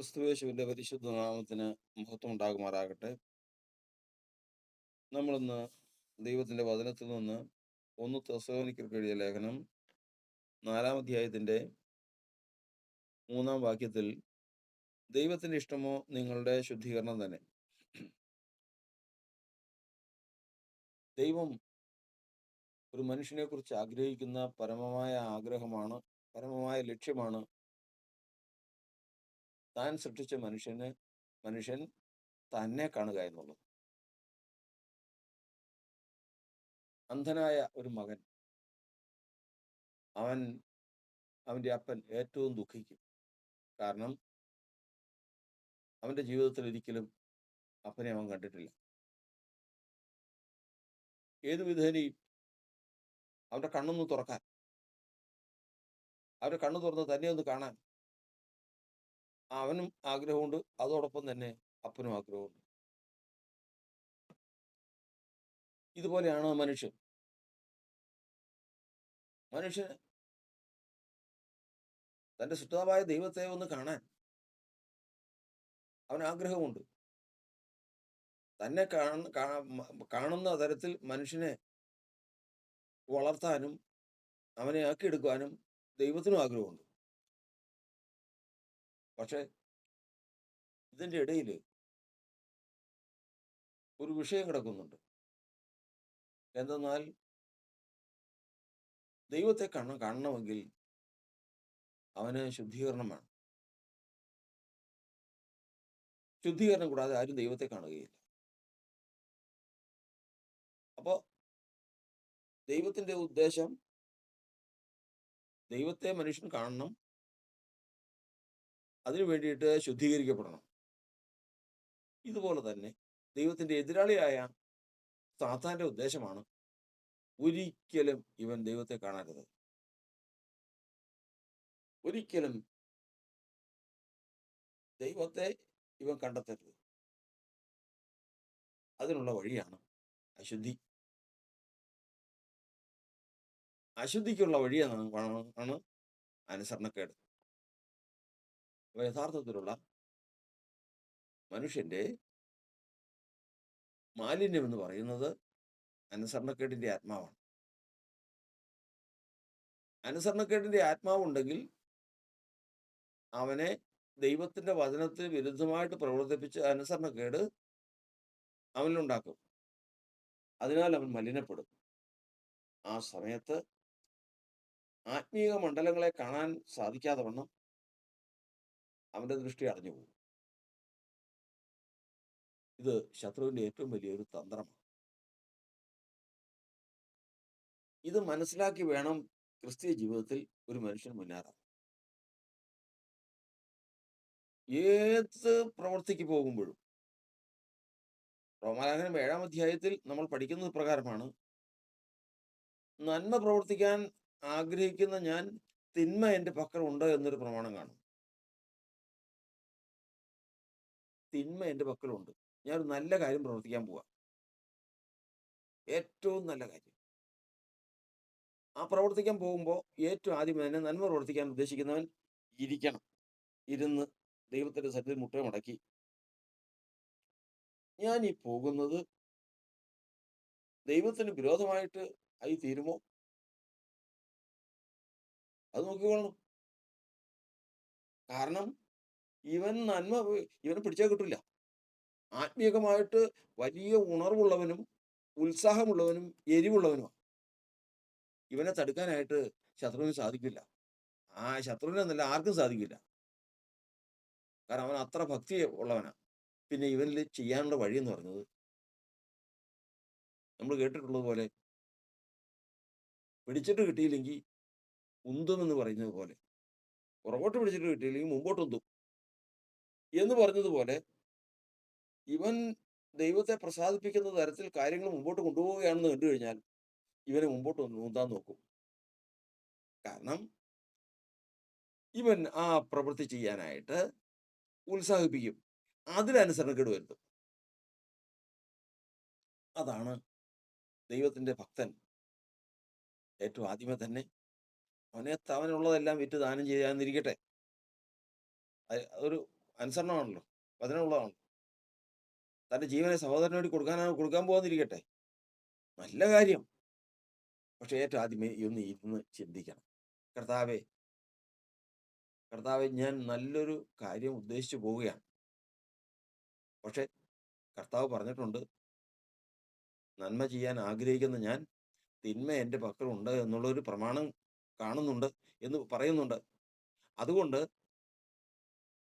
ക്രിസ്തുവേശുവിന്റെ പരിശുദ്ധ നാമത്തിന് മഹത്വം ഉണ്ടാകുമാറാകട്ടെ നമ്മളിന്ന് ദൈവത്തിന്റെ വചനത്തിൽ നിന്ന് ഒന്ന് തെസലോനിക്കർക്ക് എഴുതിയ ലേഖനം നാലാം അധ്യായത്തിന്റെ മൂന്നാം വാക്യത്തിൽ ദൈവത്തിന്റെ ഇഷ്ടമോ നിങ്ങളുടെ ശുദ്ധീകരണം തന്നെ? ദൈവം ഒരു മനുഷ്യനെക്കുറിച്ച് ആഗ്രഹിക്കുന്ന പരമമായ ആഗ്രഹമാണ് പരമമായ ലക്ഷ്യമാണ് താൻ സൃഷ്ടിച്ച മനുഷ്യന് മനുഷ്യൻ തന്നെ കാണുക എന്നുള്ളത്. അന്ധനായ ഒരു മകൻ അവൻ അവന്റെ അപ്പൻ ഏറ്റവും ദുഃഖിക്കും. കാരണം അവന്റെ ജീവിതത്തിൽ ഒരിക്കലും അപ്പനെ അവൻ കണ്ടിട്ടില്ല. ഏതു വിധേനയും അവന്റെ കണ്ണൊന്ന് തുറക്കാൻ അവരുടെ കണ്ണു തുറന്ന് തന്നെ ഒന്ന് കാണാൻ അവനും ആഗ്രഹമുണ്ട്. അതോടൊപ്പം തന്നെ അപ്പനും ആഗ്രഹമുണ്ട്. ഇതുപോലെയാണ് മനുഷ്യൻ. മനുഷ്യൻ തന്റെ സുഷ്ടാവായ ദൈവത്തെ ഒന്ന് കാണാൻ അവൻ ആഗ്രഹമുണ്ട്. തന്നെ കാണുന്ന തരത്തിൽ മനുഷ്യനെ വളർത്താനും അവനെ ആക്കിയെടുക്കാനും ദൈവത്തിനും ആഗ്രഹമുണ്ട്. പക്ഷെ ഇതിന്റെ ഇടയിൽ ഒരു വിഷയം കിടക്കുന്നുണ്ട്. എന്തെന്നാൽ ദൈവത്തെ കണ്ണ് കാണണമെങ്കിൽ അവന് ശുദ്ധീകരണം വേണം. ശുദ്ധീകരണം കൂടാതെ ആരും ദൈവത്തെ കാണുകയില്ല. അപ്പോൾ ദൈവത്തിന്റെ ഉദ്ദേശം ദൈവത്തെ മനുഷ്യൻ കാണണം അതിനു വേണ്ടിയിട്ട് ശുദ്ധീകരിക്കപ്പെടണം. ഇതുപോലെ തന്നെ ദൈവത്തിന്റെ എതിരാളിയായ സാത്താന്റെ ഉദ്ദേശമാണ് ഒരിക്കലും ഇവൻ ദൈവത്തെ കാണരുത് ഒരിക്കലും ദൈവത്തെ ഇവൻ കണ്ടെത്തരുത്. അതിനുള്ള വഴിയാണ് അശുദ്ധി. അശുദ്ധിക്കുള്ള വഴിയാണ് ആണ് അനുസരണക്കേട്. അപ്പൊ യഥാർത്ഥത്തിലുള്ള മനുഷ്യന്റെ മാലിന്യം എന്ന് പറയുന്നത് അനുസരണക്കേടിന്റെ ആത്മാവാണ്. അനുസരണക്കേടിന്റെ ആത്മാവുണ്ടെങ്കിൽ അവനെ ദൈവത്തിന്റെ വചനത്തിന് വിരുദ്ധമായിട്ട് പ്രവർത്തിപ്പിച്ച് അനുസരണക്കേട് അവനിലുണ്ടാക്കും. അതിനാൽ അവൻ മലിനപ്പെടും. ആ സമയത്ത് ആത്മീയ മണ്ഡലങ്ങളെ കാണാൻ സാധിക്കാതെ വണ്ണം അവന്റെ ദൃഷ്ടി അടഞ്ഞു പോകും. ഇത് ശത്രുവിന്റെ ഏറ്റവും വലിയൊരു തന്ത്രമാണ്. ഇത് മനസ്സിലാക്കി വേണം ക്രിസ്തീയ ജീവിതത്തിൽ ഒരു മനുഷ്യൻ മുന്നേറാൻ. ഏത് പ്രവർത്തിക്ക് പോകുമ്പോഴും റോമാലാഹനം ഏഴാം അധ്യായത്തിൽ നമ്മൾ പഠിക്കുന്നത് പ്രകാരമാണ് നന്മ പ്രവർത്തിക്കാൻ ആഗ്രഹിക്കുന്ന ഞാൻ തിന്മ എന്റെ പക്കൽ ഉണ്ട് എന്നൊരു പ്രമാണം കാണും. തിന്മ എന്റെ പക്കലുണ്ട്. ഞാൻ ഒരു നല്ല കാര്യം പ്രവർത്തിക്കാൻ പോവാ. ഏറ്റവും നല്ല കാര്യം. ആ പ്രവർത്തിക്കാൻ പോകുമ്പോൾ ഏറ്റവും ആദ്യം തന്നെ നന്മ പ്രവർത്തിക്കാൻ ഉദ്ദേശിക്കുന്നവൻ ഇരിക്കണം. ഇരുന്ന് ദൈവത്തിന്റെ സത്യത്തിൽ മുട്ട മടക്കി. ഞാൻ ഈ പോകുന്നത് ദൈവത്തിന് വിരോധമായിട്ട് ആയി തീരുമോ? അത് നോക്കിക്കൊള്ളണം കാരണം ഇവൻ നന്മ ഇവനെ പിടിച്ചാൽ കിട്ടില്ല ആത്മീയമായിട്ട് വലിയ ഉണർവുള്ളവനും ഉത്സാഹമുള്ളവനും എരിവുള്ളവനുമാണ്. ഇവനെ തടുക്കാനായിട്ട് ശത്രുവിന് സാധിക്കില്ല. ആ ശത്രുവിനെ എന്നല്ല ആർക്കും സാധിക്കില്ല. കാരണം അവൻ അത്ര ഭക്തി ഉള്ളവനാണ് പിന്നെ ഇവനിൽ ചെയ്യാനുള്ള വഴി എന്ന് പറഞ്ഞത് നമ്മൾ കേട്ടിട്ടുള്ളത് പോലെ പിടിച്ചിട്ട് കിട്ടിയില്ലെങ്കിൽ ഉന്തുമെന്ന് പറയുന്നത് പോലെ. പുറകോട്ട് പിടിച്ചിട്ട് കിട്ടിയില്ലെങ്കിൽ മുമ്പോട്ട് ഉന്തും. എന്ന് പറഞ്ഞതുപോലെ ഇവൻ ദൈവത്തെ പ്രസാദിപ്പിക്കുന്ന തരത്തിൽ കാര്യങ്ങൾ മുമ്പോട്ട് കൊണ്ടുപോവുകയാണെന്ന് കണ്ടു കഴിഞ്ഞാൽ ഇവനെ മുമ്പോട്ട് ഒന്ന് ഊന്താൻ നോക്കും. കാരണം ഇവൻ ആ പ്രവൃത്തി ചെയ്യാനായിട്ട് ഉത്സാഹിപ്പിക്കും. അതിലനുസരണക്കേട് വരുത്തും. അതാണ് ദൈവത്തിന്റെ ഭക്തൻ ഏറ്റവും ആദ്യമേ തന്നെ അവനെ തവനുള്ളതെല്ലാം വിറ്റ് ദാനം ചെയ്യാന്നിരിക്കട്ടെ അ- ഒരു അനുസരണമാണല്ലോ. വചനമുള്ളതാണല്ലോ തന്റെ ജീവനെ സഹോദരന് വേണ്ടി കൊടുക്കാനാണ് കൊടുക്കാൻ പോകാതിരിക്കട്ടെ. നല്ല കാര്യം. പക്ഷെ ഏറ്റവും ആദ്യമേ ഒന്ന് ഇരുന്ന് ചിന്തിക്കണം. കർത്താവെ കർത്താവെ ഞാൻ നല്ലൊരു കാര്യം ഉദ്ദേശിച്ചു പോവുകയാണ്. പക്ഷെ കർത്താവ് പറഞ്ഞിട്ടുണ്ട് നന്മ ചെയ്യാൻ ആഗ്രഹിക്കുന്ന ഞാൻ തിന്മ എന്റെ പക്കലുണ്ട് എന്നുള്ളൊരു പ്രമാണം കാണുന്നുണ്ട് എന്ന് പറയുന്നുണ്ട്. അതുകൊണ്ട്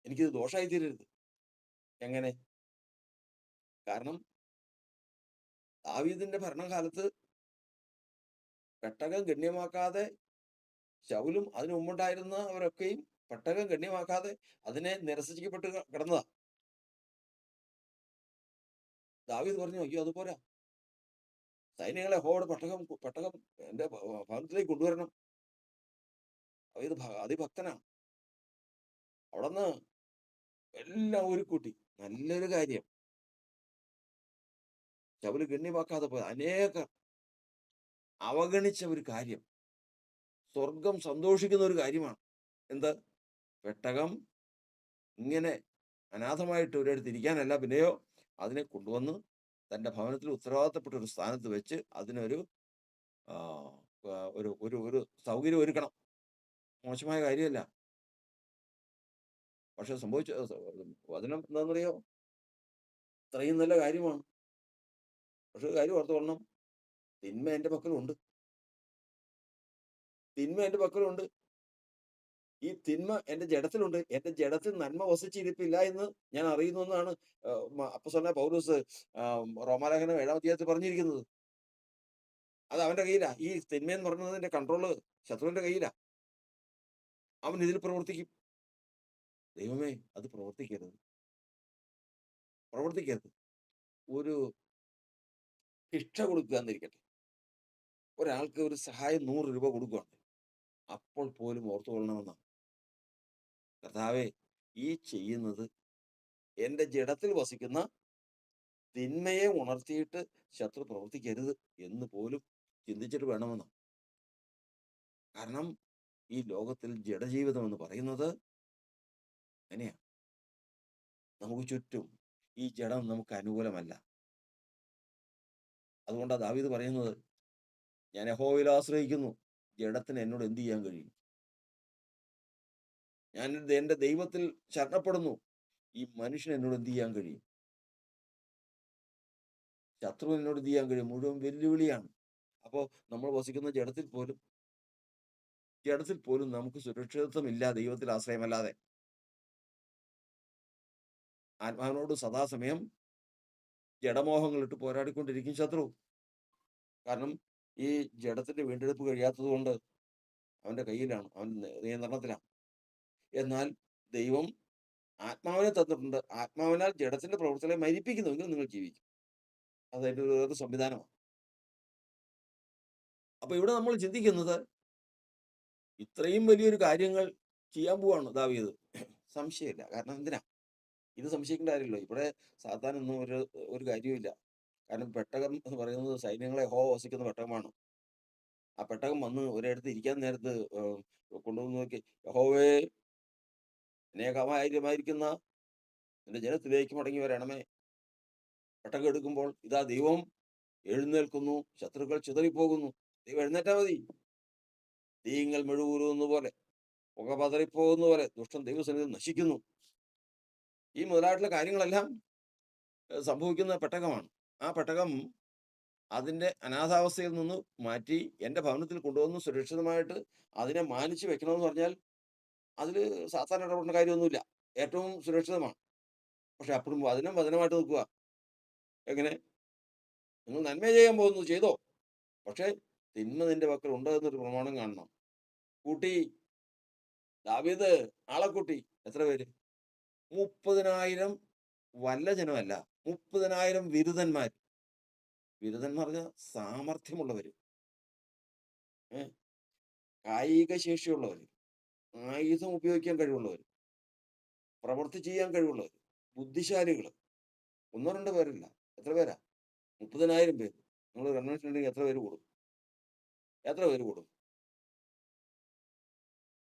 എനിക്കിത് ദോഷമായി തീരരുത്. എങ്ങനെ? കാരണം ദാവീദിന്റെ ഭരണകാലത്ത് പെട്ടകം ഗണ്യമാക്കാതെ ശൗലും അതിനു മുമ്പുണ്ടായിരുന്നവരൊക്കെയും പെട്ടകം ഗണ്യമാക്കാതെ അതിനെ നിരസിക്കപ്പെട്ട് കിടന്നതാ. ദാവീദ് പറഞ്ഞു അയ്യോ അത് പോരാ. സൈന്യങ്ങളെ ഹോട് പെട്ടകം പെട്ടകം എന്റെ ഭവനത്തിലേക്ക് കൊണ്ടുവരണം. അതിഭക്തനാണ് അവിടുന്ന് എല്ലാം കൂട്ടി. നല്ലൊരു കാര്യം. ശബരി ഗണ്യമാക്കാതെ പോയ അനേക അവഗണിച്ച ഒരു കാര്യം. സ്വർഗം സന്തോഷിക്കുന്ന ഒരു കാര്യമാണ്. എന്ത്? പെട്ടകം ഇങ്ങനെ അനാഥമായിട്ട് ഒരിടത്ത് ഇരിക്കാനല്ല. പിന്നെയോ അതിനെ കൊണ്ടുവന്ന് തന്റെ ഭവനത്തിൽ ഉത്തരവാദിത്തപ്പെട്ട ഒരു സ്ഥാനത്ത് വെച്ച് അതിനൊരു ഒരു ഒരു ഒരു സൗകര്യം ഒരുക്കണം. മോശമായ കാര്യമല്ല. പക്ഷെ സംഭവിച്ച വചനം എന്താണെന്നറിയോ? ഇത്രയും നല്ല കാര്യമാണ്. പക്ഷെ കാര്യം ഓർത്തുകൊള്ളണം തിന്മ എന്റെ പക്കലുണ്ട്. തിന്മ എന്റെ പക്കലുണ്ട്. ഈ തിന്മ എന്റെ ജഡത്തിലുണ്ട്. എന്റെ ജഡത്തിൽ നന്മ വസിച്ചിരിപ്പില്ല എന്ന് ഞാൻ അറിയുന്നു എന്നാണ് അപ്പസ്വല പൗരൂസ് റോമാലേഖനം ഏഴാം അധ്യായത്തിൽ പറഞ്ഞിരിക്കുന്നത്. അത് അവന്റെ കയ്യിലാ. ഈ തിന്മ തിന്മയെന്ന് എന്റെ കൺട്രോൾ ശത്രുവിന്റെ കയ്യിലാ. അവൻ ഇതിൽ പ്രവർത്തിക്കും. ദൈവമേ അത് പ്രവർത്തിക്കരുത്. പ്രവർത്തിക്കരുത്. ഒരു ശിക്ഷ കൊടുക്കുക എന്നിരിക്കട്ടെ. ഒരാൾക്ക് ഒരു സഹായം നൂറ് രൂപ കൊടുക്കുകയാണ് അപ്പോൾ പോലും ഓർത്തു ഓർത്തുകൊള്ളണമെന്നാണ് കർത്താവെ ഈ ചെയ്യുന്നത് എന്റെ ജഡത്തിൽ വസിക്കുന്ന തിന്മയെ ഉണർത്തിയിട്ട് ശത്രു പ്രവർത്തിക്കരുത് എന്ന് പോലും ചിന്തിച്ചിട്ട് വേണമെന്നാണ്. കാരണം ഈ ലോകത്തിൽ ജഡജീവിതം എന്ന് പറയുന്നത് അങ്ങനെയാ നമുക്ക് ചുറ്റും ഈ ജഡം നമുക്ക് അനുകൂലമല്ല. അതുകൊണ്ടാണ് ദാവീദ് പറയുന്നത് ഞാൻ യഹോവയിൽ ആശ്രയിക്കുന്നു. ജഡത്തിന് എന്നോട് എന്ത് ചെയ്യാൻ കഴിയും? ഞാൻ എന്റെ ദൈവത്തിൽ ശരണപ്പെടുന്നു. ഈ മനുഷ്യൻ എന്നോട് എന്ത് ചെയ്യാൻ കഴിയും? ശത്രു എന്നോട് എന്ത് ചെയ്യാൻ കഴിയും? മുഴുവൻ വെല്ലുവിളിയാണ്. അപ്പോൾ നമ്മൾ വസിക്കുന്ന ജഡത്തിൽ പോലും ജഡത്തിൽ പോലും നമുക്ക് സുരക്ഷിതത്വമില്ല. ദൈവത്തിൽ ആശ്രയമല്ലാതെ. ആത്മാവിനോട് സദാസമയം ജഡമോഹങ്ങളിട്ട് പോരാടിക്കൊണ്ടിരിക്കും ശത്രു. കാരണം ഈ ജഡത്തിന്റെ വീണ്ടെടുപ്പ് കഴിയാത്തത് കൊണ്ട് അവന്റെ കയ്യിലാണ് അവൻ നിയന്ത്രണത്തിലാണ്. എന്നാൽ ദൈവം ആത്മാവിനെ തന്നിട്ടുണ്ട്. ആത്മാവിനാൽ ജഡത്തിന്റെ പ്രവർത്തനത്തെ മരിപ്പിക്കുന്നുവെങ്കിൽ നിങ്ങൾ ജീവിക്കും. അതതിന്റെ ഒരു സംവിധാനമാണ്. അപ്പൊ ഇവിടെ നമ്മൾ ചിന്തിക്കുന്നത് ഇത്രയും വലിയൊരു കാര്യങ്ങൾ ചെയ്യാൻ പോവാണ് ദാവീദ്. സംശയമില്ല. കാരണം എന്തിനാ? ഇത് സംശയിക്കേണ്ട കാര്യമില്ല. ഇവിടെ സാത്താനൊന്നും ഒരു ഒരു കാര്യവുമില്ല. കാരണം പെട്ടകം എന്ന് പറയുന്നത് സൈന്യങ്ങളെ ഹോ വസിക്കുന്ന പെട്ടകമാണ്. ആ പെട്ടകം വന്ന് ഒരിടത്ത് ഇരിക്കാൻ നേരത്ത് കൊണ്ടുവന്ന് നോക്കി. യഹോവേ അനേകമായിരിക്കുന്ന നിന്റെ ജനത്തിലേക്ക് മടങ്ങി വരണമേ. പെട്ടകം എടുക്കുമ്പോൾ ഇതാ ദൈവം എഴുന്നേൽക്കുന്നു. ശത്രുക്കൾ ചിതറിപ്പോകുന്നു. ദൈവം എഴുന്നേറ്റാ മതി. തീങ്ങൾ മെഴുകൂരുന്ന പോലെ പുക പതറിപ്പോകുന്ന പോലെ ദുഷ്ടൻ ദൈവസന്നിധി നശിക്കുന്നു. ഈ മുതലായിട്ടുള്ള കാര്യങ്ങളെല്ലാം സംഭവിക്കുന്ന പെട്ടകമാണ്. ആ പെട്ടകം അതിന്റെ അനാഥാവസ്ഥയിൽ നിന്ന് മാറ്റി എന്റെ ഭവനത്തിൽ കൊണ്ടുവന്ന് സുരക്ഷിതമായിട്ട് അതിനെ മാനിച്ച് വെക്കണമെന്ന് പറഞ്ഞാൽ അതിൽ സാധാരണ ഇടപെടേണ്ട കാര്യമൊന്നുമില്ല. ഏറ്റവും സുരക്ഷിതമാണ്. പക്ഷെ അപ്പോഴും വചനം വചനമായിട്ട് നിൽക്കുക. എങ്ങനെ? നിങ്ങൾ നന്മ ചെയ്യാൻ പോകുന്നു ചെയ്തോ? പക്ഷേ തിന്മ നിന്റെ പക്കൽ ഉണ്ട് എന്നൊരു പ്രമാണം കാണണം. കൂട്ടി. ദാവീദ് ആളെ കൂട്ടി. എത്ര പേര്? മുപ്പതിനായിരം വല്ല ജനമല്ല മുപ്പതിനായിരം ബിരുദന്മാർ ബിരുദന്മാർ പറഞ്ഞാൽ സാമർഥ്യമുള്ളവർ കായിക ശേഷിയുള്ളവർ ആയുധം ഉപയോഗിക്കാൻ കഴിവുള്ളവർ പ്രവൃത്തി ചെയ്യാൻ കഴിവുള്ളവർ ബുദ്ധിശാലികൾ ഒന്നോ രണ്ടോ പേരല്ല എത്ര പേരാ? മുപ്പതിനായിരം പേര്. നിങ്ങൾ കൺവെൻഷൻ എത്ര പേര് കൂടും? എത്ര പേര് കൂടും?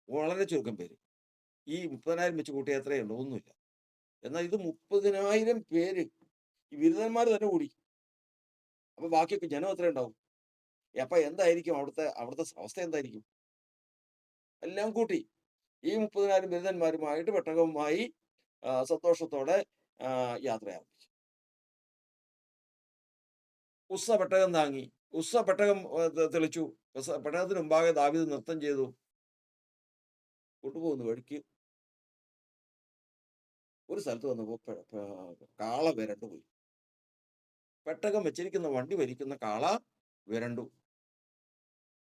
വളരെ ചുരുക്കം പേര്. ഈ മുപ്പതിനായിരം വെച്ച് കൂട്ടിയ ഉള്ളൂ? ഒന്നുമില്ല. എന്നാൽ ഇത് മുപ്പതിനായിരം പേര് ഈ ബിരുദന്മാർ തന്നെ കൂടി. അപ്പൊ ബാക്കിയൊക്കെ ജനം എത്ര ഉണ്ടാവും? അപ്പൊ എന്തായിരിക്കും അവിടുത്തെ അവിടുത്തെ അവസ്ഥ എന്തായിരിക്കും? എല്ലാം കൂട്ടി. ഈ മുപ്പതിനായിരം ബിരുദന്മാരുമായിട്ട് പെട്ടകവുമായി സന്തോഷത്തോടെ യാത്ര ആരംഭിച്ചു. ഉസ്സ പെട്ടകം താങ്ങി. ഉസ്സ പെട്ടകം തെളിച്ചു. പെട്ടകത്തിന് മുമ്പാകെ ദാവീദ് നൃത്തം ചെയ്തു. കൊണ്ടുപോകുന്നു വഴിക്ക് ഒരു സ്ഥലത്ത് വന്നപ്പോ പെ- പെ- കാള വിരണ്ടു പോയി. പെട്ടകം വെച്ചിരിക്കുന്ന വണ്ടി വലിക്കുന്ന കാള വിരണ്ടു.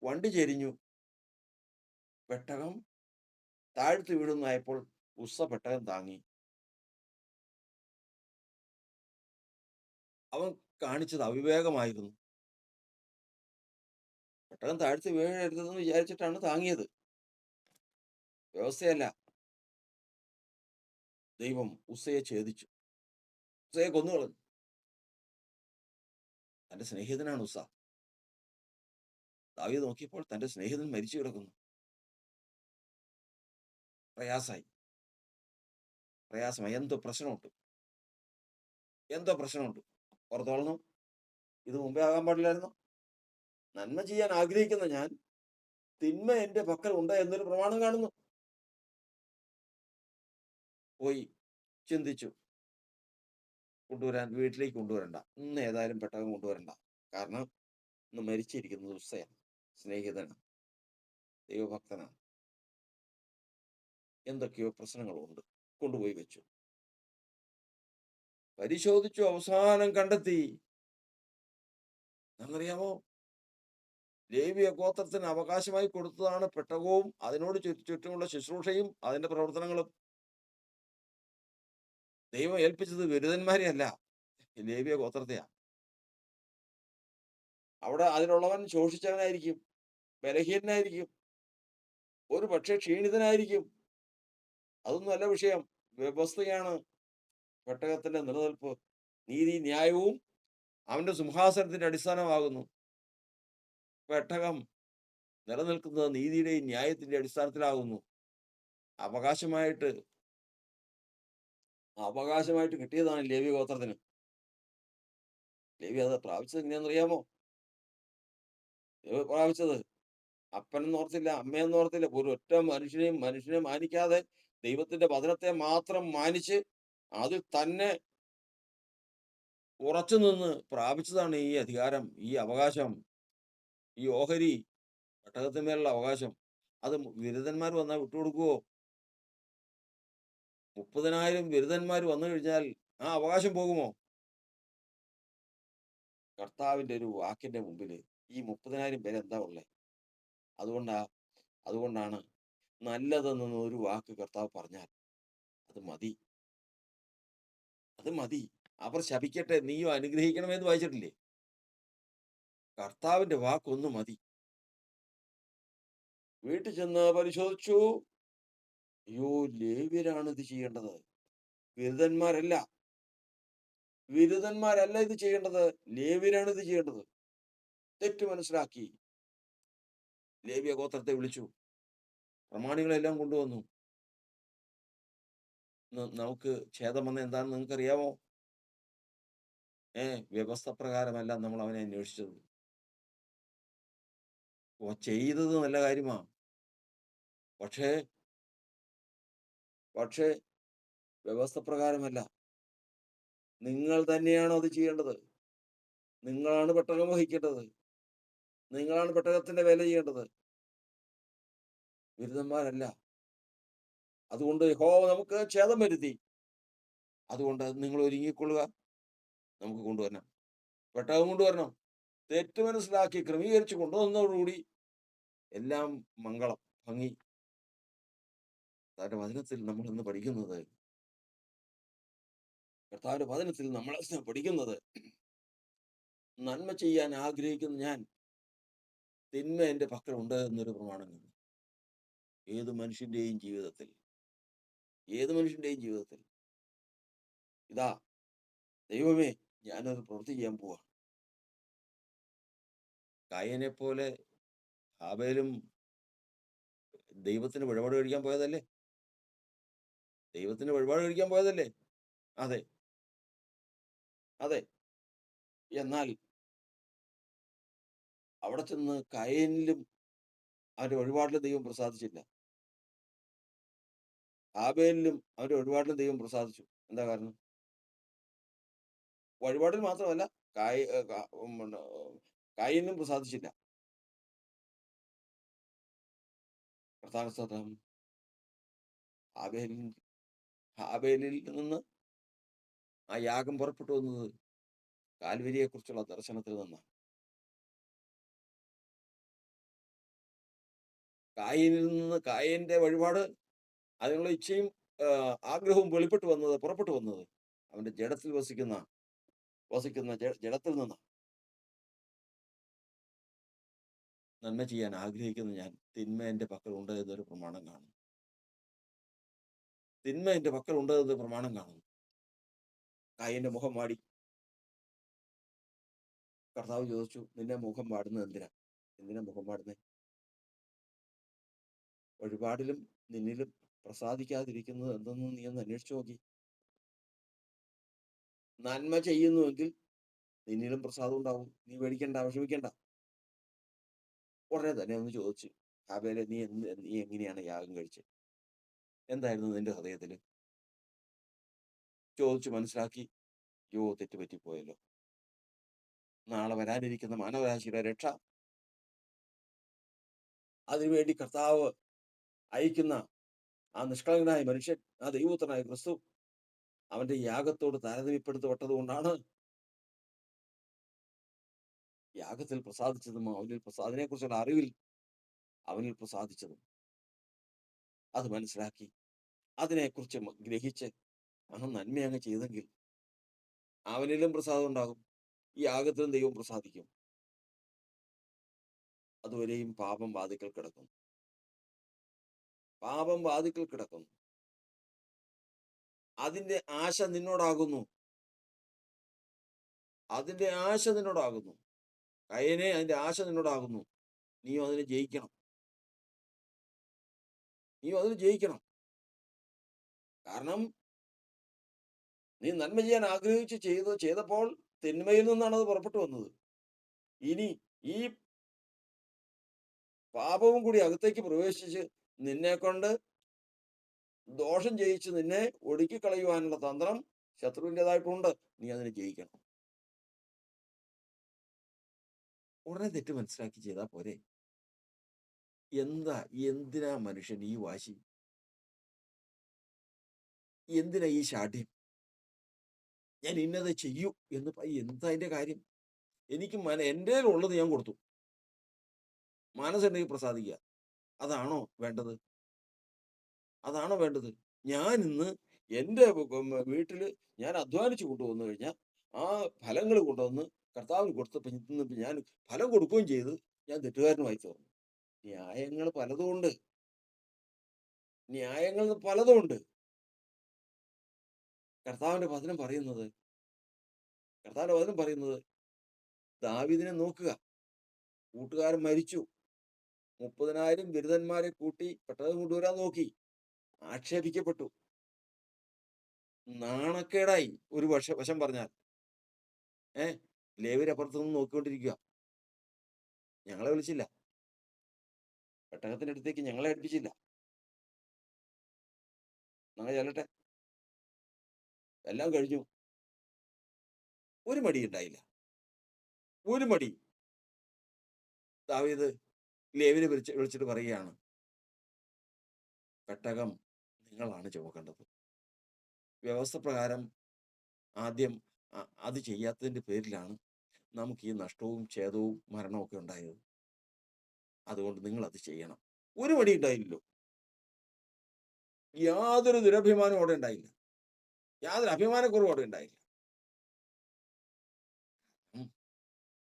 വണ്ടി ചെരിഞ്ഞു. പെട്ടകം താഴ്ത്തു വീഴുന്നായപ്പോൾ ഉസ്സ പെട്ടകം താങ്ങി. അവൻ കാണിച്ചത് അവിവേകമായിരുന്നു. പെട്ടകം താഴ്ത്തി വീഴരുതെന്ന് വിചാരിച്ചിട്ടാണ് താങ്ങിയത്. വ്യവസ്ഥയല്ല. ദൈവം ഉസയെ ഛേദിച്ചു. ഉസയെ കൊന്നുകളഞ്ഞു തന്റെ സ്നേഹിതനാണ് ഉസ ദാവീദ് നോക്കിയപ്പോൾ തന്റെ സ്നേഹിതൻ മരിച്ചു കിടക്കുന്നു. പ്രയാസായി പ്രയാസമായി. എന്തോ പ്രശ്നമുണ്ട്. എന്തോ പ്രശ്നമുണ്ട്. പുറത്തോളുന്നു ഇത് മുമ്പേ ആകാൻ പാടില്ലായിരുന്നു. നന്മ ചെയ്യാൻ ആഗ്രഹിക്കുന്ന ഞാൻ തിന്മ എന്റെ പക്കൽ ഉണ്ട് എന്നൊരു പ്രമാണം കാണുന്നു. പോയി ചിന്തിച്ചു. കൊണ്ടുവരാൻ വീട്ടിലേക്ക് കൊണ്ടുവരണ്ട. ഇന്ന് ഏതായാലും പെട്ടകം കൊണ്ടുവരണ്ട. കാരണം ഇന്ന് മരിച്ചിരിക്കുന്നത് ഉസ്സയാണ് സ്നേഹിതനാണ് ദൈവഭക്തനാണ്. എന്തൊക്കെയോ പ്രശ്നങ്ങളുണ്ട്. കൊണ്ടുപോയി വെച്ചു. പരിശോധിച്ചു അവസാനം കണ്ടെത്തി. എന്നറിയാമോ? ലേവിയ ഗോത്രത്തിന് അവകാശമായി കൊടുത്തതാണ് പെട്ടകവും അതിനോട് ചുറ്റി ചുറ്റുമുള്ള ശുശ്രൂഷയും അതിന്റെ പ്രവർത്തനങ്ങളും. ദൈവം ഏൽപ്പിച്ചത് ബിരുദന്മാരെ അല്ല ലേവിയ ഗോത്രത്തെയാ അവിടെ അതിലുള്ളവൻ ശോഷിച്ചവനായിരിക്കും ബലഹീനനായിരിക്കും ഒരു പക്ഷേ ക്ഷീണിതനായിരിക്കും. അതൊന്നുമല്ല വിഷയം. വ്യവസ്ഥയാണ് പെട്ടകത്തിന്റെ നിലനിൽപ്പ്. നീതി ന്യായവും അവന്റെ സിംഹാസനത്തിന്റെ അടിസ്ഥാനമാകുന്നു. പെട്ടകം നിലനിൽക്കുന്നത് നീതിയുടെയും ന്യായത്തിന്റെ അടിസ്ഥാനത്തിലാകുന്നു. അവകാശമായിട്ട് അവകാശമായിട്ട് കിട്ടിയതാണ് ലേവി ഗോത്രത്തിന്. ലേവി അത് പ്രാപിച്ചത് എങ്ങനെയാണെന്നറിയാമോ? ലേവി പ്രാപിച്ചത്. അപ്പനെന്ന് ഓർത്തില്ല ഒരു ഒറ്റ മനുഷ്യനെയും മനുഷ്യനെ മാനിക്കാതെ ദൈവത്തിന്റെ വചനത്തെ മാത്രം മാനിച്ച് അതിൽ തന്നെ ഉറച്ചു നിന്ന് പ്രാപിച്ചതാണ് ഈ അധികാരം ഈ അവകാശം ഈ ഓഹരി പെട്ടകത്തിന്മേലുള്ള അവകാശം. അത് ബിരുദന്മാർ വന്നാൽ വിട്ടുകൊടുക്കുവോ? മുപ്പതിനായിരം ബിരുദന്മാർ വന്നു കഴിഞ്ഞാൽ ആ അവകാശം പോകുമോ? കർത്താവിന്റെ ഒരു വാക്കിന്റെ മുമ്പിൽ ഈ മുപ്പതിനായിരം പേര് എന്താ ഉള്ളേ? അതുകൊണ്ടാ അതുകൊണ്ടാണ് നല്ലതെന്ന ഒരു വാക്ക് കർത്താവ് പറഞ്ഞാൽ അത് മതി. അത് മതി. അവർ ശപിക്കട്ടെ നീയോ അനുഗ്രഹിക്കണമെന്ന് വായിച്ചിട്ടില്ലേ? കർത്താവിന്റെ വാക്കൊന്നു മതി. വീട്ടിൽ ചെന്ന് പരിശോധിച്ചു. അയ്യോ ലേവ്യരാണ് ഇത് ചെയ്യേണ്ടത്. ബിരുദന്മാരല്ല ബിരുദന്മാരല്ല ഇത് ചെയ്യേണ്ടത്. ലേവ്യരാണ് ഇത് ചെയ്യേണ്ടത്. തെറ്റ് മനസ്സിലാക്കി. ലേവ്യ ഗോത്രത്തെ വിളിച്ചു. പ്രമാണികളെല്ലാം കൊണ്ടുവന്നു. നമുക്ക് ഛേദം വന്ന എന്താണെന്ന് നിങ്ങൾക്ക് അറിയാമോ ഏ വ്യവസ്ഥ പ്രകാരമല്ല നമ്മൾ അവനെ അന്വേഷിച്ചത്. ചെയ്തത് നല്ല കാര്യമാ. പക്ഷേ പക്ഷേ വ്യവസ്ഥ പ്രകാരമല്ല. നിങ്ങൾ തന്നെയാണോ അത് ചെയ്യേണ്ടത്? നിങ്ങളാണ് പെട്ടകം വഹിക്കേണ്ടത്. നിങ്ങളാണ് പെട്ടകത്തിന്റെ വില ചെയ്യേണ്ടത്. ബിരുദന്മാരല്ല അതുകൊണ്ട് യഹോവ നമുക്ക് ഛേദം വരുത്തി. അതുകൊണ്ട് നിങ്ങൾ ഒരുങ്ങിക്കൊള്ളുക. നമുക്ക് കൊണ്ടുവരണം. പെട്ടകം കൊണ്ടുവരണം. തെറ്റ് മനസ്സിലാക്കി ക്രമീകരിച്ച് കൊണ്ടുവന്നതോടുകൂടി എല്ലാം മംഗളം. ഭംഗി. കർത്താവിന്റെ വചനത്തിൽ നമ്മൾ ഇന്ന് പഠിക്കുന്നത്. കർത്താവിന്റെ വചനത്തിൽ നമ്മൾ പഠിക്കുന്നത് നന്മ ചെയ്യാൻ ആഗ്രഹിക്കുന്ന ഞാൻ തിന്മ എന്റെ പക്കലുണ്ട് എന്നൊരു പ്രമാണം ഏത് മനുഷ്യന്റെയും ജീവിതത്തിൽ ഏത് മനുഷ്യന്റെയും ജീവിതത്തിൽ. ഇതാ ദൈവമേ ഞാനൊരു പ്രവൃത്തി ചെയ്യാൻ പോവാ. കായനെ പോലെ ഹാബേലും ദൈവത്തിന് വിഴപാട് കഴിക്കാൻ പോയതല്ലേ? ദൈവത്തിന് വഴിപാട് കഴിക്കാൻ പോയതല്ലേ? അതെ. അതെ. എന്നാൽ അവിടെ ചെന്ന് കയനിലും അവന്റെ വഴിപാടിലും ദൈവം പ്രസാദിച്ചില്ല. ആബേലിലും അവന്റെ വഴിപാടിലും ദൈവം പ്രസാദിച്ചു. എന്താ കാരണം? വഴിപാടിൽ മാത്രമല്ല കായ ഏ, കാ- ഉം, പിന്നെ, കായലിലും പ്രസാദിച്ചില്ല. സ്ഥലം ആബേലിൽ ആബേലിൽ നിന്ന് ആ യാഗം പുറപ്പെട്ടു വന്നത് കാൽവരിയെ കുറിച്ചുള്ള ദർശനത്തിൽ നിന്നാണ്. കായനിൽ നിന്ന് കായന്റെ വഴിപാട് അതിനുള്ള ഇച്ഛയും ആഗ്രഹവും വെളിപ്പെട്ടു വന്നത് പുറപ്പെട്ടു വന്നത് അവന്റെ ജഡത്തിൽ വസിക്കുന്ന വസിക്കുന്ന ജഡത്തിൽ നിന്നാണ്. നന്മ ചെയ്യാൻ ആഗ്രഹിക്കുന്ന ഞാൻ തിന്മ പക്കൽ ഉണ്ട് എന്നൊരു പ്രമാണം കാണും തിന്മ എന്റെ പക്കൽ ഉണ്ട് എന്നൊരു പ്രമാണം കാണുന്നു. കായന്റെ മുഖം വാടി. കർത്താവ് ചോദിച്ചു നിന്റെ മുഖം വാടുന്നത് എന്തിനാ? എന്തിനാ മുഖം വാടുന്നേ? വഴിപാടിലും നിന്നിലും പ്രസാദിക്കാതിരിക്കുന്നത് എന്തെന്ന് നീ ഒന്ന് അന്വേഷിച്ചു നോക്കി. നന്മ ചെയ്യുന്നുവെങ്കിൽ നിന്നിലും പ്രസാദം ഉണ്ടാവും. നീ പേടിക്കണ്ട വിഷമിക്കണ്ട. ഉടനെ തന്നെ ഒന്ന് ചോദിച്ചു ഹാബേലെ നീ എന്ത് നീ എങ്ങനെയാണ് യാഗം കഴിച്ചത്? എന്തായിരുന്നു നിന്റെ ഹൃദയത്തിൽ ചോദിച്ചു മനസ്സിലാക്കി യോ തെറ്റുപറ്റിപ്പോയല്ലോ. നാളെ വരാനിരിക്കുന്ന മാനവരാശിയുടെ രക്ഷ. അതിനുവേണ്ടി കർത്താവ് അയക്കുന്ന ആ നിഷ്കളങ്കനായ മനുഷ്യൻ ആ ദൈവപുത്രനായ ക്രിസ്തു അവന്റെ യാഗത്തോട് താരതമ്യപ്പെടുത്തപ്പെട്ടത് കൊണ്ടാണ് യാഗത്തിൽ പ്രസാദിച്ചതും അവനിൽ പ്രസാദിനെ കുറിച്ചുള്ള അറിവിൽ അവനിൽ പ്രസാദിച്ചതും. അത് മനസ്സിലാക്കി. അതിനെക്കുറിച്ച് ഗ്രഹിച്ച് ആ നന്മയങ്ങ് ചെയ്തെങ്കിൽ അവനിലും പ്രസാദം ഉണ്ടാകും. ഈ യാഗത്തിലും ദൈവം പ്രസാദിക്കും. അതുവരെയും പാപം വാതിക്കൽ കിടക്കും പാപം വാതിക്കൽ കിടക്കുന്നു. അതിന്റെ ആശ നിന്നോടാകുന്നു. അതിന്റെ ആശ നിന്നോടാകുന്നു. കയനെ അതിന്റെ ആശ നിന്നോടാകുന്നു. നീയും അതിനെ ജയിക്കണം. നീയും അതിൽ ജയിക്കണം. കാരണം നീ നന്മ ചെയ്യാൻ ആഗ്രഹിച്ച് ചെയ്ത് ചെയ്തപ്പോൾ തിന്മയിൽ നിന്നാണ് അത് പുറപ്പെട്ടു വന്നത്. ഇനി ഈ പാപവും കൂടി അകത്തേക്ക് പ്രവേശിച്ച് നിന്നെ കൊണ്ട് ദോഷം ജയിച്ച് നിന്നെ ഒടുക്കി കളയുവാനുള്ള തന്ത്രം ശത്രുവിന്റെതായിട്ടുണ്ട്. നീ അതിനെ ജയിക്കണം. ഉടനെ തെറ്റ് മനസ്സിലാക്കി ചെയ്താൽ പോരെ. എന്താ എന്തിനാ മനുഷ്യൻ ഈ വാശി? എന്തിനാ ഈ ശാഠ്യം? ഞാൻ ഇന്നത് ചെയ്യൂ എന്ന് എന്താ അതിന്റെ കാര്യം? എനിക്ക് മന എന്റെ ഉള്ളത് ഞാൻ കൊടുത്തു. മനസ്സുണ്ടെങ്കിൽ പ്രസാദിക്കുക. അതാണോ വേണ്ടത്? അതാണോ വേണ്ടത്? ഞാൻ ഇന്ന് എന്റെ വീട്ടിൽ ഞാൻ അധ്വാനിച്ചു കൊണ്ടുവന്നു കഴിഞ്ഞാൽ ആ ഫലങ്ങൾ കൊണ്ടുവന്ന് കർത്താവിന് കൊടുത്തപ്പോൾ ഞാൻ ഫലം കൊടുക്കുകയും ചെയ്ത് ഞാൻ തെറ്റുകാരനുമായി തീർന്നു ന്യായങ്ങൾ പലതുമുണ്ട്. ന്യായങ്ങൾ പലതുമുണ്ട്. കർത്താവിന്റെ വചനം പറയുന്നത് കർത്താവിന്റെ വചനം പറയുന്നത് ദാവിദിനെ നോക്കുക. കൂട്ടുകാരൻ മരിച്ചു. മുപ്പതിനായിരം ബിരുദന്മാരെ കൂട്ടി പെട്ടെന്ന് കൊണ്ടുവരാൻ നോക്കി. ആക്ഷേപിക്കപ്പെട്ടു. നാണക്കേടായി ഒരു വശ വശം പറഞ്ഞാൽ. ഏ? ലേവരപ്പുറത്ത് നിന്ന് നോക്കിക്കൊണ്ടിരിക്കുക. ഞങ്ങളെ വിളിച്ചില്ല. പെട്ടകത്തിന്റെ അടുത്തേക്ക് ഞങ്ങളെ അടുപ്പിച്ചില്ല ഞങ്ങൾ ചെല്ലട്ടെ. എല്ലാം കഴിഞ്ഞു. ഒരു മടി ഉണ്ടായില്ല. ഒരു മടി. ദാവീദ് ലേവിനെ വിളിച്ച് വിളിച്ചിട്ട് പറയുകയാണ് പെട്ടകം നിങ്ങളാണ് ചുമക്കേണ്ടത്. വ്യവസ്ഥ പ്രകാരം ആദ്യം അത് ചെയ്യാത്തതിന്റെ പേരിലാണ് നമുക്ക് ഈ നഷ്ടവും ഛേദവും മരണവും ഒക്കെ ഉണ്ടായത്. അതുകൊണ്ട് നിങ്ങൾ അത് ചെയ്യണം. ഒരു മടി ഉണ്ടായില്ലല്ലോ. യാതൊരു ദുരഭിമാനവും അവിടെ ഉണ്ടായില്ല. യാതൊരു അഭിമാനക്കുറവും അവിടെ ഉണ്ടായില്ല.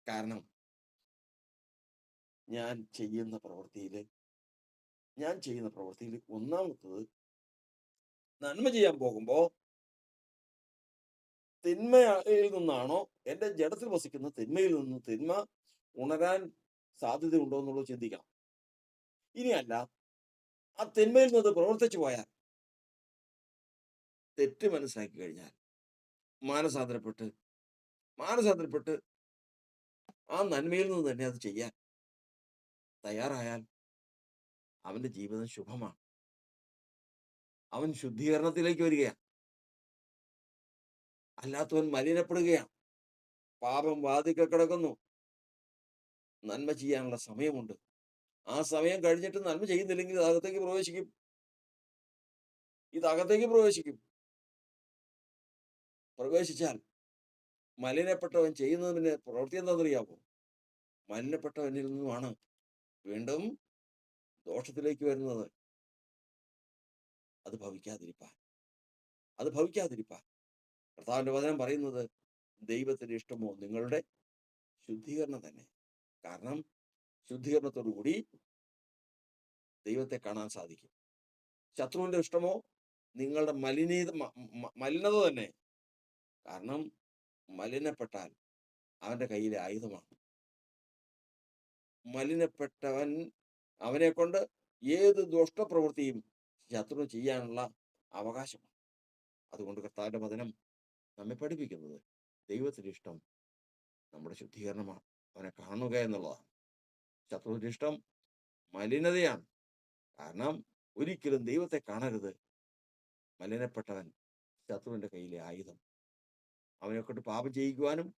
കാരണം ഞാൻ ചെയ്യുന്ന പ്രവൃത്തിയിൽ ഞാൻ ചെയ്യുന്ന പ്രവൃത്തിയിൽ ഒന്നാമത്തത് നന്മ ചെയ്യാൻ പോകുമ്പോൾ തിന്മയിൽ നിന്നാണോ എന്റെ ജഡത്തിൽ വസിക്കുന്ന തിന്മയിൽ നിന്ന് തിന്മ ഉണരാൻ സാധ്യതയുണ്ടോ എന്നുള്ളത് ചിന്തിക്കണം. ഇനിയല്ല ആ തിന്മയിൽ നിന്ന് പ്രവർത്തിച്ചു പോയാൽ തെറ്റ് മനസ്സിലാക്കി കഴിഞ്ഞാൽ മാനസാന്തരപ്പെട്ട് മാനസാന്തരപ്പെട്ട് ആ നന്മയിൽ നിന്ന് തന്നെ അത് ചെയ്യാൻ തയ്യാറായാൽ അവന്റെ ജീവിതം ശുഭമാണ്. അവൻ ശുദ്ധീകരണത്തിലേക്ക് വരികയാണ്. അല്ലാത്തവൻ മലിനപ്പെടുകയാണ്. പാപം വാതിക്ക കിടക്കുന്നു നന്മ ചെയ്യാനുള്ള സമയമുണ്ട്. ആ സമയം കഴിഞ്ഞിട്ട് നന്മ ചെയ്യുന്നില്ലെങ്കിൽ ഇത് അകത്തേക്ക് പ്രവേശിക്കും. ഇത് അകത്തേക്ക് പ്രവേശിക്കും. പ്രവേശിച്ചാൽ മലിനപ്പെട്ടവൻ ചെയ്യുന്നതിന് പ്രവൃത്തി എന്താണെന്നറിയാമോ മലിനപ്പെട്ടവനിൽ നിന്നുമാണ് വീണ്ടും ദോഷത്തിലേക്ക് വരുന്നത്. അത് ഭവിക്കാതിരിപ്പാൻ. അത് ഭവിക്കാതിരിപ്പാൻ. കർത്താവിന്റെ വചനം പറയുന്നത് ദൈവത്തിന്റെ ഇഷ്ടമോ? നിങ്ങളുടെ ശുദ്ധീകരണം തന്നെ. കാരണം ശുദ്ധീകരണത്തോടുകൂടി ദൈവത്തെ കാണാൻ സാധിക്കും. ശത്രുവിന്റെ ഇഷ്ടമോ? നിങ്ങളുടെ മലിനീത മലിനത തന്നെ. കാരണം മലിനപ്പെട്ടാൽ അവന്റെ കയ്യിലെ ആയുധമാണ്. മലിനപ്പെട്ടവൻ അവനെ കൊണ്ട് ഏത് ദുഷ്ടപ്രവൃത്തിയും ശത്രു ചെയ്യാനുള്ള അവകാശമാണ്. അതുകൊണ്ട് കർത്താവിന്റെ വചനം നമ്മെ പഠിപ്പിക്കുന്നത് ദൈവത്തിന്റെ ഇഷ്ടം നമ്മുടെ ശുദ്ധീകരണമാണ്. അവനെ കാണുക എന്നുള്ളതാണ്. ശത്രുവിന്റെ ഇഷ്ടം മലിനതയാണ്. കാരണം ഒരിക്കലും ദൈവത്തെ കാണരുത്. മലിനപ്പെട്ടവൻ ശത്രുവിന്റെ കയ്യിലെ ആയുധം. അവനെ കൊണ്ട് പാപം ചെയ്യിക്കുവാനും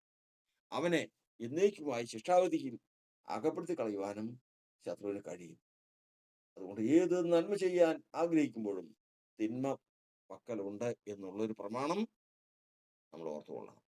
അവനെ എന്നേക്കുമായി ശിക്ഷാവധിയിൽ അകപ്പെടുത്തി കളയുവാനും ശത്രുവിന് കഴിയും. അതുകൊണ്ട് ഏത് നന്മ ചെയ്യാൻ ആഗ്രഹിക്കുമ്പോഴും തിന്മ പക്കലുണ്ട് എന്നുള്ളൊരു പ്രമാണം നമ്മൾ ഓർത്തുകൊള്ളണം.